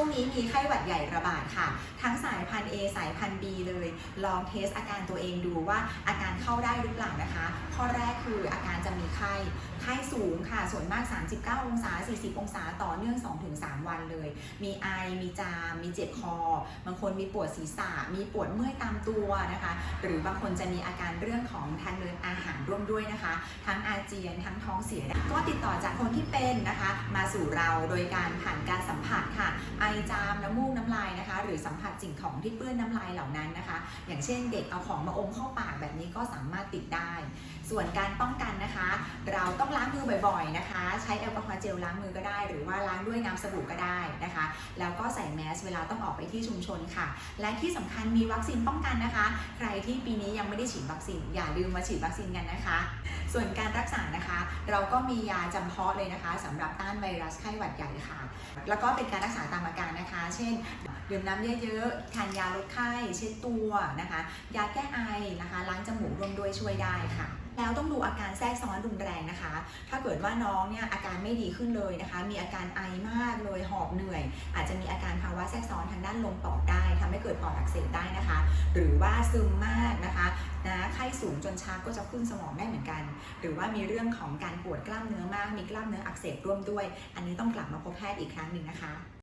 ช่วงนี้มีไข้หวัดใหญ่ระบาดค่ะ ทั้งสายพันธุ์ A สายพันธุ์ B เลย ลองเทสอาการตัวเองดูว่าอาการเข้าได้หรือเปล่านะคะ ข้อแรกคืออาการจะมีไข้ไข้สูงค่ะ ส่วนมาก 39 องศา 40 องศาต่อเนื่อง 2-3 วันเลย มีไอ มีจาม มีเจ็บคอ บางคนมีปวดศีรษะ มีปวดเมื่อยตามตัวนะคะ หรือบางคนจะมีอาการเรื่องของทางเดินอาหารร่วมด้วยนะคะ ทั้งอาเจียน ทั้งท้องเสีย ก็ติดต่อจากคนที่เป็นนะคะ มาสู่เราโดยการผ่านการสัมผัสค่ะจามน้ำมูกน้ำลายนะคะ หรือสัมผัสสิ่งของที่เปื้อนน้ำลายเหล่านั้นนะคะ อย่างเช่นเด็กเอาของมาอมเข้าปากแบบนี้ก็สามารถติดได้ ส่วนการป้องกันนะคะ เราต้องล้างมือบ่อยๆนะคะ ใช้แอลกอฮอล์เจลล้างมือก็ได้ หรือว่าล้างด้วยน้ำสบู่ก็ได้นะคะ แล้วก็ใส่แมสเวลาต้องออกไปที่ชุมชนค่ะ และที่สำคัญมีวัคซีนป้องกันนะคะ ใครที่ปีนี้ยังไม่ได้ฉีดวัคซีนอย่าลืมมาฉีดวัคซีนกันนะคะ ส่วนการ เราก็มียาจำเพาะเลยนะคะสำหรับต้านไวรัสไข้หวัดใหญ่ค่ะ แล้วก็เป็นการรักษาตามอาการนะคะ เช่นดื่มน้ำเยอะๆ ทานยาลดไข้เช็ดตัวนะคะ ยาแก้ไอนะคะ ล้างจมูกรวมด้วยช่วยได้ค่ะ แล้วต้องดูอาการแทรกซ้อนรุนแรงนะคะ ถ้าเกิดว่าน้องเนี่ยอาการไม่ดีขึ้นเลยนะคะ มีอาการไอมากเลยหอบเหนื่อย อาจจะมีอาการภาวะแทรกซ้อนทางด้านลมปอดได้ ทำให้เกิดปอดอักเสบได้นะคะ หรือว่าซึมมากนะคะนะไข้สูงจนชาก็จะขึ้นสมองได้เหมือนกัน หรือว่ามีเรื่องของการปวดกล้ามเนื้อมาก มีกล้ามเนื้ออักเสบร่วมด้วย อันนี้ต้องกลับมาพบแพทย์อีกครั้งหนึ่งนะคะ